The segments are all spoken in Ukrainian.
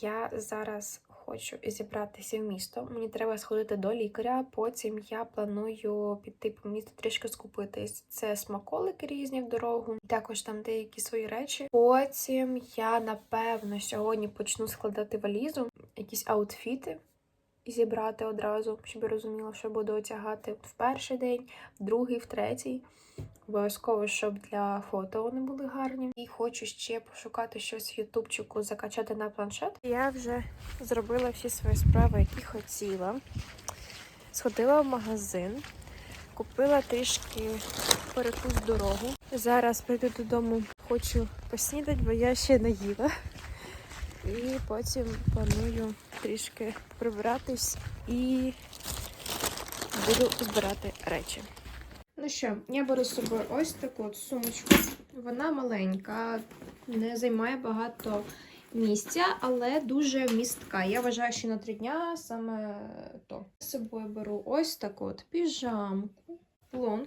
Я зараз хочу зібратися в місто. Мені треба сходити до лікаря. Потім я планую піти по місту трішки скупитись. Це смаколики різні в дорогу, також там деякі свої речі. Потім я напевно сьогодні почну складати валізу, якісь аутфіти. Зібрати одразу, щоб я розуміла, що буду одягати в перший день, в другий, в третій. Обов'язково, щоб для фото вони були гарні. І хочу ще пошукати щось ютубчику, закачати на планшет. Я вже зробила всі свої справи, які хотіла. Сходила в магазин, купила трішки перекус дорогу. Зараз прийду додому, хочу поснідати, бо я ще не їла. І потім планую трішки прибиратись і буду збирати речі. Ну що, я беру з собою ось таку от сумочку. Вона маленька, не займає багато місця, але дуже містка. Я вважаю, що на три дня саме то. З собою беру ось таку от піжамку, лонг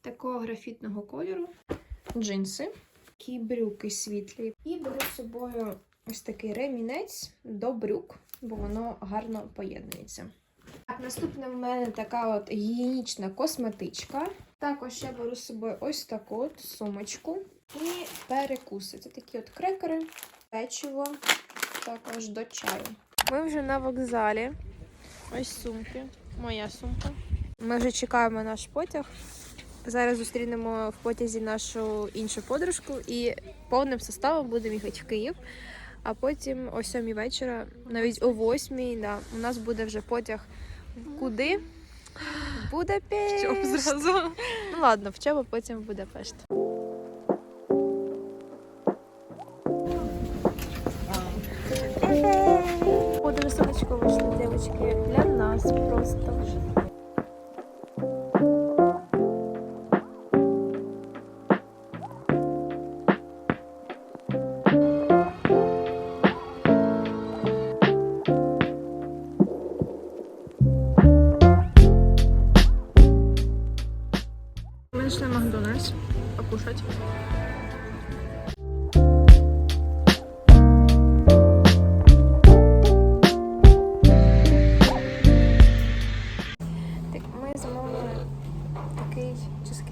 такого графітного кольору, джинси, такі брюки світлі. І беру з собою ось такий ремінець до брюк, бо воно гарно поєднується. Так, наступна в мене така от гігієнічна косметичка. Також я беру з собою ось таку от сумочку і перекуси. Це такі от крекери, печиво, також до чаю. Ми вже на вокзалі. Ось сумки. Моя сумка. Ми вже чекаємо наш потяг. Зараз зустрінемо в потязі нашу іншу подружку і повним составом будемо їхати в Київ. А потім о 7 вечора, навіть о 8, да, у нас буде вже потяг куди? В Будапешт. Щоб зразу. Ну ладно, в чому потім в Будапешт. О, дуже сонечко вийшло, дівчатки. Для нас просто.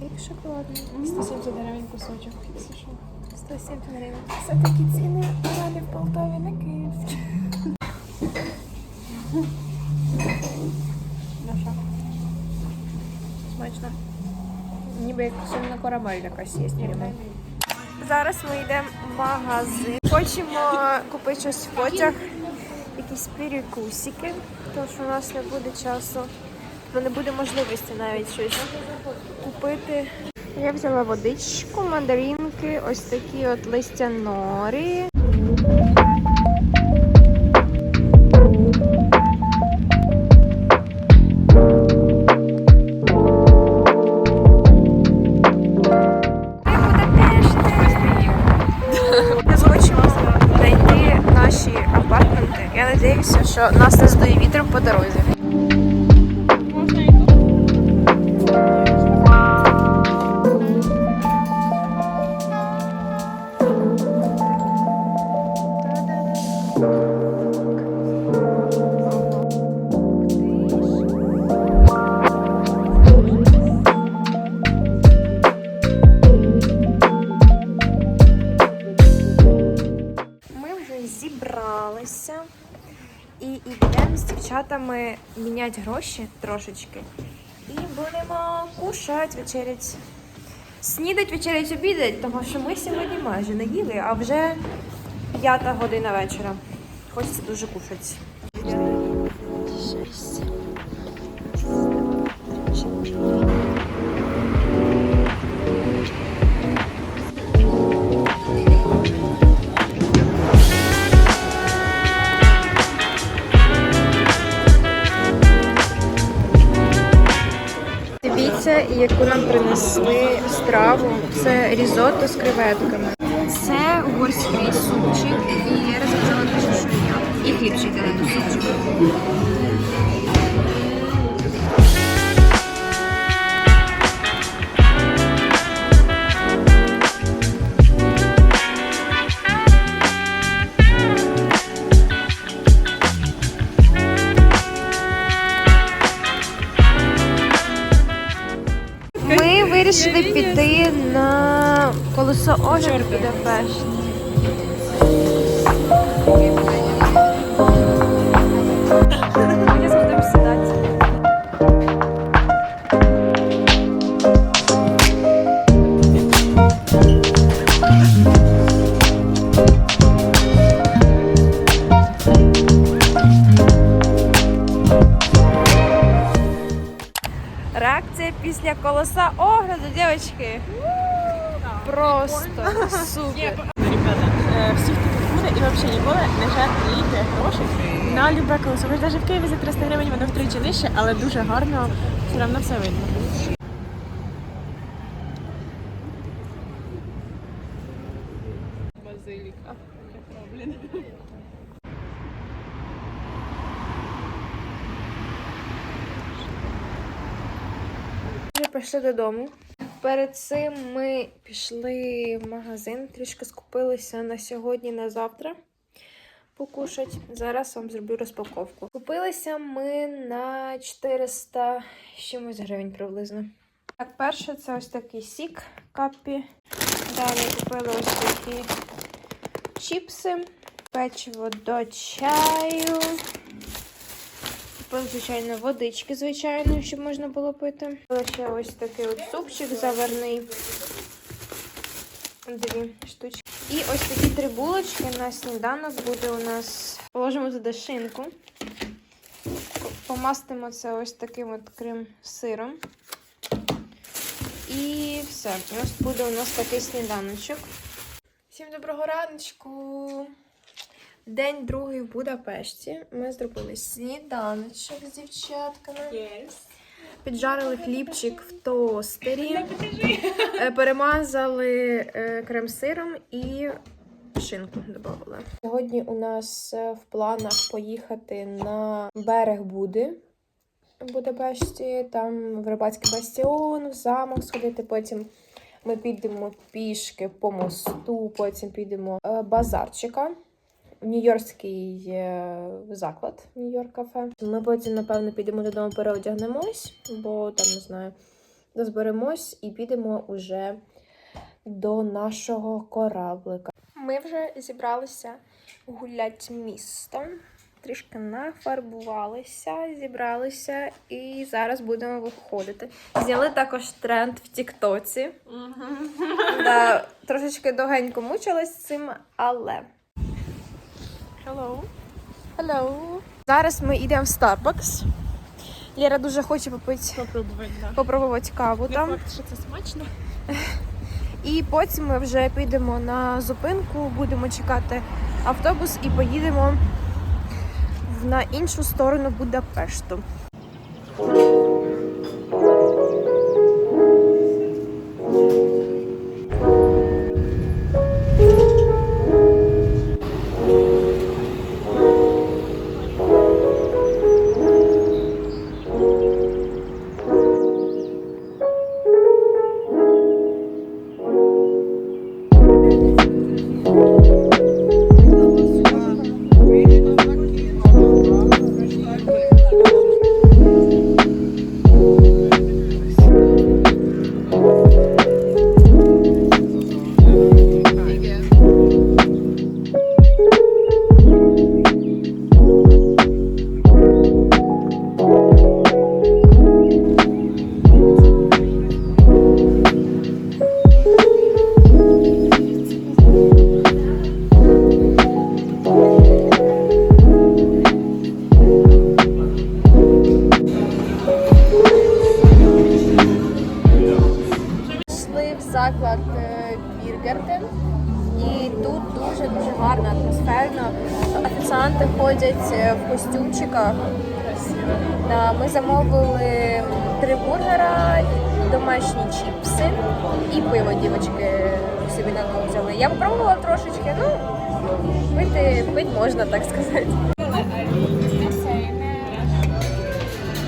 Чизкейк шоколадний. 170 гривень кусочок. Якщо 170 гривень. Це такі ціни далі в Полтаві на Київській. Ну що? Смачно. Ніби як сильна корабель якась є. Зараз ми йдемо в магазин. Хочемо купити щось в потяг, якісь перекусики, тому що у нас не буде часу, бо не буде можливості навіть щось купити. Я взяла водичку, мандаринки, ось такі от листянорі. Міняти гроші трошечки. І будемо кушати, вечерять. Снідать, вечерять, обідать, тому що ми сьогодні майже не їли, а вже п'ята година вечора. Хочеться дуже кушати. Яку нам принесли страву. Це різотто з креветками. Це угорський супчик і я розказала дуже що я. І хлібчик до супчику. Вирішили піти на колесо огляду Будапешт. Thank будемо колеса огляду, девочки. Просто супер. Е, всі, хто тут буде і взагалі ніколи не жалійте грошей на любе колесо. Ви навіть в Києві за 300 гривень воно втричі нижче, але дуже гарно все одно все видно. Прийшли додому. Перед цим ми пішли в магазин, трішки скупилися на сьогодні, на завтра покушать. Зараз вам зроблю розпаковку. Купилися ми на 400 чимось гривень приблизно. Так, перше це ось такий сік капі. Далі купили ось такі чіпси, печиво до чаю. Звичайно, водички, звичайно, щоб можна було пити. Ще ось такий от супчик заварний. Дві штучки. І ось такі три булочки на сніданок буде у нас. Положимо туди шинку. Помастимо це ось таким от крем сиром. І все. У нас буде у нас такий сніданочок. Всім доброго раночку! День другий в Будапешті. Ми зробили сніданочок з дівчатками. Піджарили хлібчик в тостері, е, перемазали е, крем-сиром і шинку додали. Сьогодні у нас е, в планах поїхати на берег Буди в Будапешті, там в Рибацький бастіон, в замок сходити. Потім ми підемо пішки по мосту, потім підемо базарчика. Нью-Йоркський е, заклад, Нью-Йорк кафе. Ми потім, напевно, підемо додому, переодягнемось, бо там не знаю, розберемось і підемо уже до нашого кораблика. Ми вже зібралися гуляти містом. Трішки нафарбувалися, зібралися і зараз будемо виходити. Зняли також тренд в Тіктоці. Да, трошечки довгенько мучилась з цим, але. Hello. Hello. Зараз ми йдемо в Starbucks. Лера дуже хоче попити, Попробувати, да. попробувати каву Не там. факт, що це смачно. І потім ми вже підемо на зупинку, будемо чекати автобус і поїдемо в- на іншу сторону Будапешту. І пиво дівчатки собі на дом взяли. Я попробувала трошечки, ну, пити, пити можна, так сказати.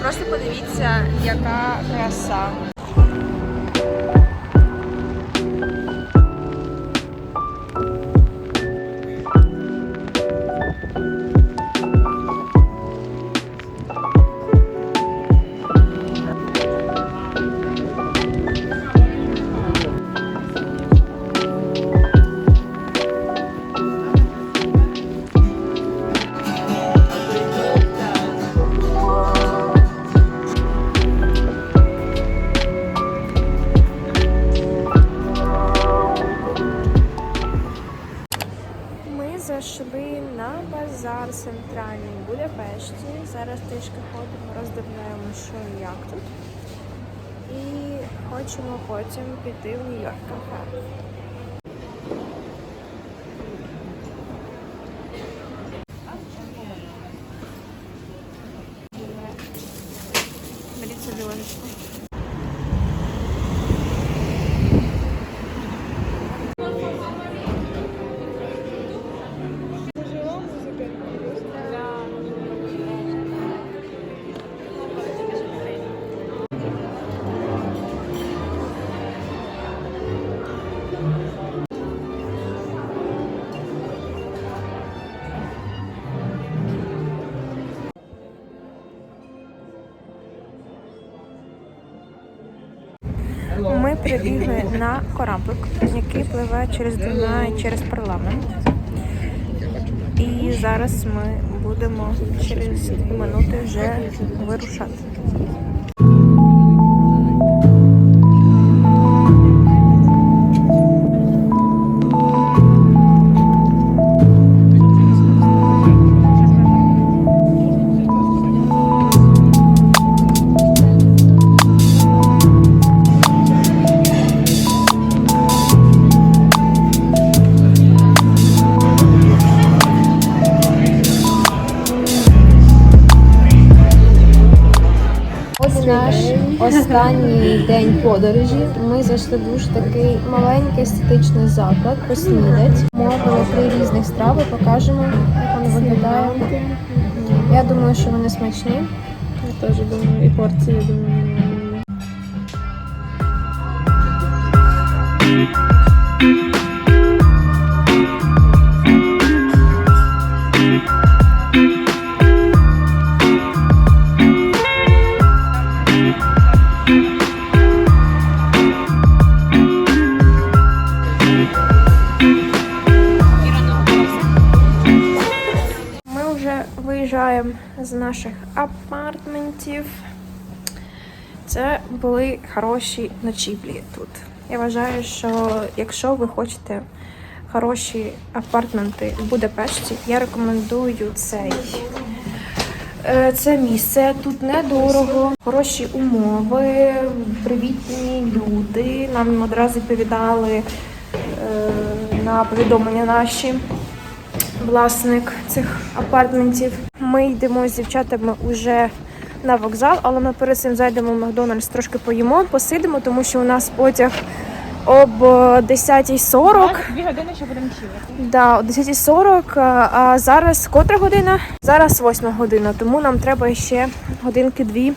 Просто подивіться, яка краса. Потім піти в Нью-Йорк прибігли на кораблик, який пливе через Дунай, через парламент. І зараз ми будемо через дві минути вже вирушати. Подорожі. Ми зайшли дуже такий маленький естетичний заклад, поснідать. Мовили три різних страви, покажемо, як вони виглядають. Я думаю, що вони смачні. Я теж думаю, і порції думаю. Виїжджаємо з наших апартментів. Це були хороші ночівлі тут. Я вважаю, що якщо ви хочете хороші апартменти в Будапешті, я рекомендую цей. Е, Це місце тут недорого, хороші умови, привітні люди. Нам одразу відповідали е, на повідомлення наші власник цих апартментів. Ми йдемо з дівчатами уже на вокзал, але ми перед цим зайдемо в Макдональдс, трошки поїмо, посидимо, тому що у нас потяг об е, 10.40. Дві години ще будемо чилити. Да, о 10.40, а- зараз котра година? Зараз 8 година, тому нам треба ще годинки-дві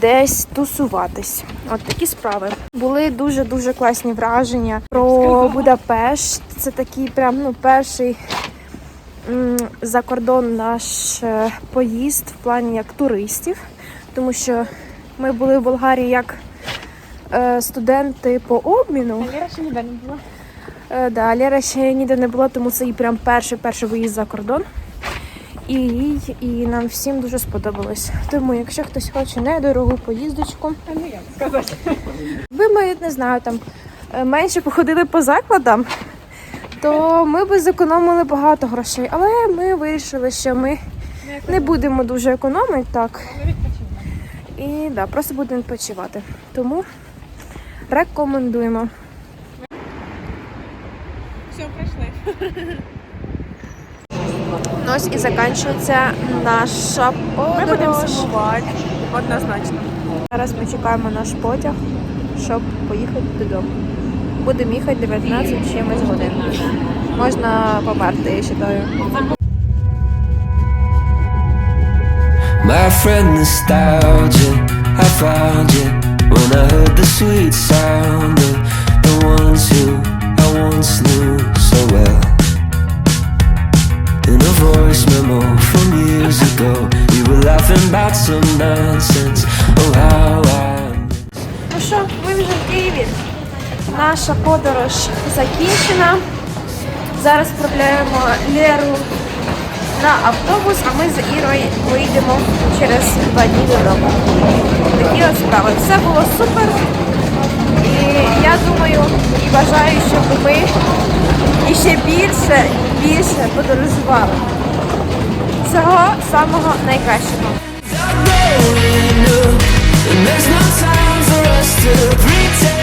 десь тусуватись. От такі справи. Були дуже-дуже класні враження про Будапешт. Це такий прям ну, перший за кордон наш е, поїзд в плані як туристів, тому що ми були в Болгарії як е, студенти по обміну. Ліра ще ніде не була. Е, Да, Лера ще ніде не була, тому це її прям перший перший виїзд за кордон. І їй, і нам всім дуже сподобалось. Тому, якщо хтось хоче недорогу поїздочку, А ну як сказати. ви ми не знаю, там менше походили по закладам, то ми би зекономили багато грошей. Але ми вирішили, що ми не будемо дуже економити так. І да, просто будемо відпочивати. Тому рекомендуємо. Все, прийшли. Ну, ось і закінчується наша Ми будемо сумувати. Однозначно. Зараз ми чекаємо наш потяг, щоб поїхати додому. Будемо їхати 19 чимось годин. Можна померти, я вважаю. My friend nostalgia, I found you when I heard the sweet sound of the ones who I once knew so well. In a voice memo from years ago, you were laughing about some nonsense. Oh, how I Ну що, ми вже в Києві. Наша подорож закінчена. Зараз відправляємо Леру на автобус, а ми з Ірою вийдемо через два дні додому. Такі от справи. Все було супер. І я думаю і бажаю, щоб ми іще більше, і більше подорожували. всього самого найкращого. There's no time for us to pretend.